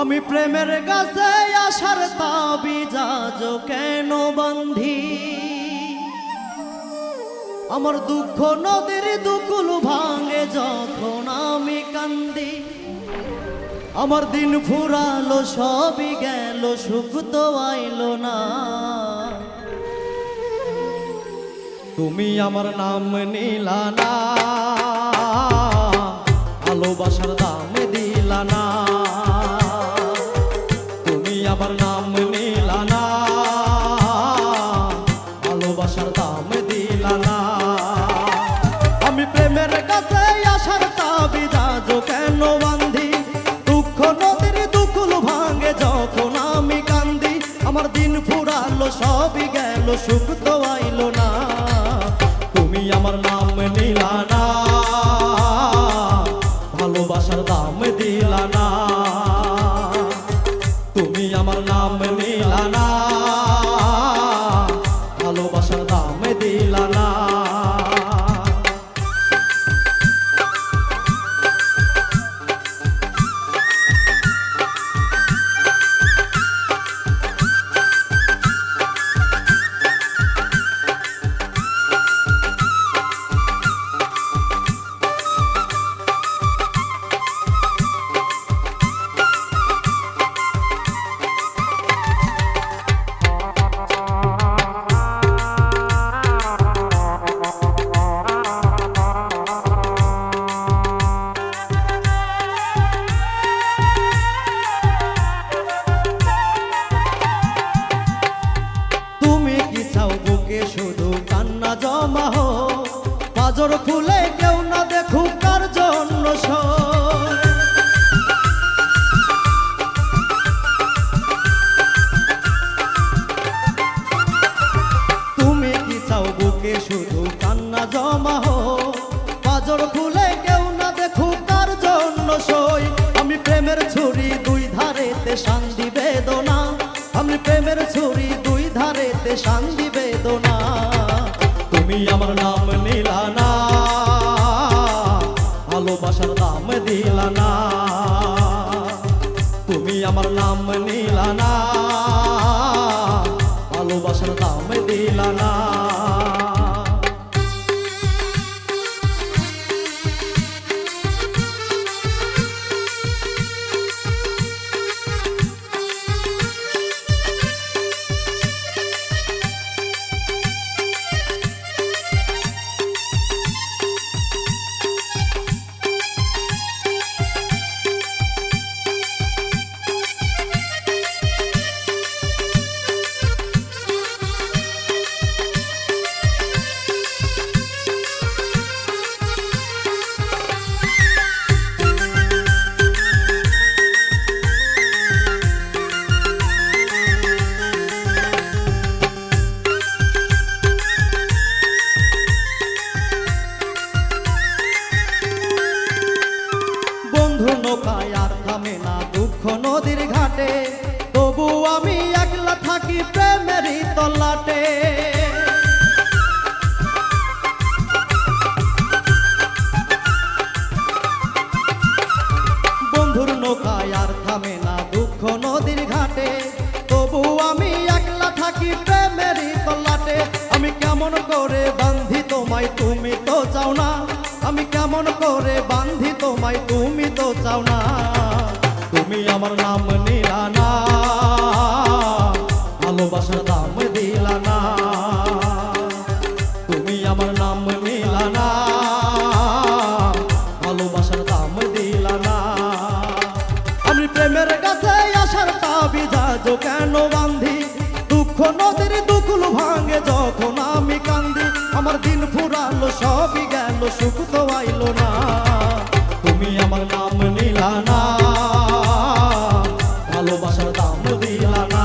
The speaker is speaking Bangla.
আমি প্রেমের কাছে আসার তাবিজাজ কেন বান্ধি? আমার দুঃখ নদীর দুকুল ভাঙে যখন আমি কান্দি। আমার দিন ফুরালো, সবই গেল, সুখ তো আইলো না। তুমি আমার নাম নিলা না। ভালোবাসার দাম ভালোবাসার দাম না আমি প্রেমের কাছে আসার তাবিদাজ কেন বান্ধি? দুঃখ নদীর দুকুল ভাঙে যখন আমি কান্দি। আমার দিন ফুরালো, সবই গেল, সুখ তো আইলো না। জমা হো পাজর খুলে কেউ না দেখুক কার জন্য তুমি কি চাও বুকে শুধু কান্না জমা হো পাজর খুলে কেউ না দেখুক কার জন্য সই? আমি প্রেমের ছুরি দুই ধারেতে শান্তি বেদনা আমি প্রেমের ছুরি দুই ধারেতে শান্তি বেদনা তুমি আমার নাম নিলা না, ভালোবাসার নাম দিলা না। তুমি আমার নাম নিলা না, ভালোবাসার নাম দিলা না। তল্লাটে বন্ধুর নৌকায় আর থামে না দুঃখ নদীর ঘাটে। তবু আমি একলা থাকি প্রেমেরই তল্লাটে আমি কেমন করে বান্ধি তোমায়, তুমি তো চাও না। আমি কেমন করে বান্ধি তোমায়, তুমি তো চাও না। তুমি আমার নাম নিলা না ভালোবাসার দাম দিলা না। তুমি আমার নাম নিলা না। ভালোবাসার দাম দিলা না। আমি প্রেমের কাছে আসার তাবি যাজ কেন বান্ধি? দুঃখ নদীর দুকুল ভাঙে যখন আমি কান্দি, আমার দিন ফুরালো, সবই গেল, সুখ তো আইলো না। তুমি আমার নাম নিলা না। ভালোবাসার দাম দিলানা